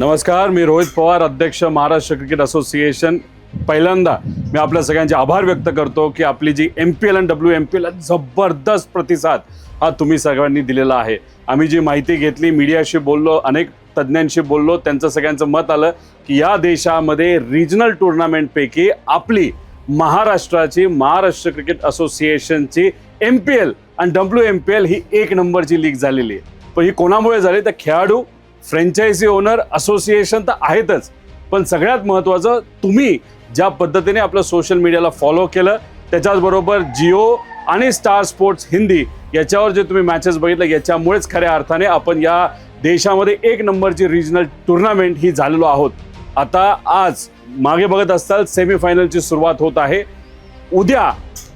नमस्कार मी रोहित पवार अध्यक्ष Maharashtra cricket association. पहिल्यांदा मी आपल्या सगळ्यांचे आभार व्यक्त करतो की आपली जी एम पी एल आणि डब्ल्यू एम पी एल जबरदस्त प्रतिसाद हा तुम्ही सगळ्यांनी दिलेला आहे. आम्ही जी माहिती घेतली मीडियाशी बोललो अनेक तज्ज्ञांशी बोललो त्यांचं सगळ्यांचं मत आलं की या देशामध्ये रिजनल टुर्नामेंटपैकी आपली महाराष्ट्राची महाराष्ट्र क्रिकेट असोसिएशनची एम पी एल आणि डब्ल्यू एम पी एल ही एक नंबरची लीग झालेली आहे. पण ही कोणामुळे झाली? तर खेळाडू फ्रँचायझी ओनर असोसिएशन तर आहेतच पण सगळ्यात महत्त्वाचं तुम्ही ज्या पद्धतीने आपलं सोशल मीडियाला फॉलो केलं त्याच्याचबरोबर जिओ आणि स्टार स्पोर्ट्स हिंदी याच्यावर जे तुम्ही मॅचेस बघितलं याच्यामुळेच खऱ्या अर्थाने आपण या देशामध्ये एक नंबरची रिजनल टुर्नामेंट ही झालेलो आहोत. आता आज मागे बघत असताल सेमीफायनलची सुरुवात होत आहे. उद्या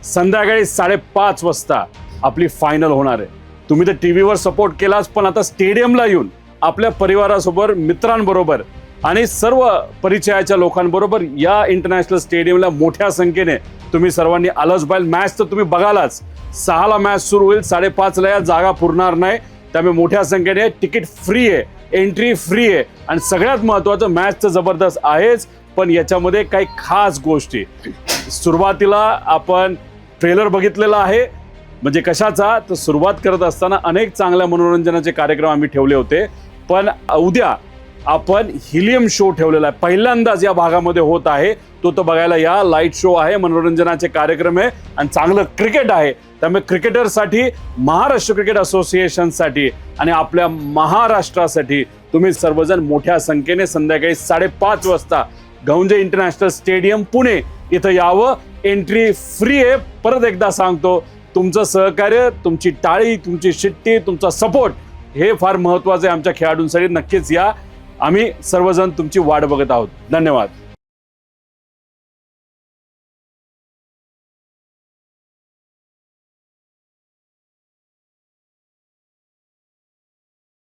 संध्याकाळी साडेपाच वाजता आपली फायनल होणार आहे. तुम्ही तर टी व्हीवर सपोर्ट केलाच पण आता स्टेडियमला येऊन आपल्या परिवारासोबत मित्रांबरोबर आणि सर्व परिचयाच्या लोकांबरोबर या इंटरनॅशनल स्टेडियमला मोठ्या संख्येने तुम्ही सर्वांनी आलंच. पाहिजे मॅच तर तुम्ही बघालाच. सहाला मॅच सुरू होईल साडेपाचला या जागा पुरणार नाही. त्यामुळे मोठ्या संख्येने तिकीट फ्री आहे एंट्री फ्री आहे. आणि सगळ्यात महत्त्वाचं मॅच तर जबरदस्त आहेच पण याच्यामध्ये काही खास गोष्टी. सुरुवातीला आपण ट्रेलर बघितलेला आहे. म्हणजे कशाचा? तर सुरुवात करत असताना अनेक चांगल्या मनोरंजनाचे कार्यक्रम आम्ही ठेवले होते. पण उद्या आपण हिलियम शो ठेवलेला आहे. पहिल्यांदाच या भागामध्ये होत आहे. तो तर बघायला या लाइट शो आहे मनोरंजनाचे कार्यक्रम आहे आणि चांगलं क्रिकेट आहे. त्यामुळे क्रिकेटरसाठी महाराष्ट्र क्रिकेट असोसिएशनसाठी आणि आपल्या महाराष्ट्रासाठी तुम्ही सर्वजण मोठ्या संख्येने संध्याकाळी साडेपाच वाजता गौंजे इंटरनॅशनल स्टेडियम पुणे इथं यावं. एंट्री फ्री आहे. परत एकदा सांगतो तुमचं सहकार्य तुमची टाळी तुमची शिट्टी तुमचा सपोर्ट हे फार महत्वाचं आहे आमच्या खेळाडूंसाठी. नक्कीच या. आम्ही सर्वजण तुमची वाट बघत आहोत. धन्यवाद.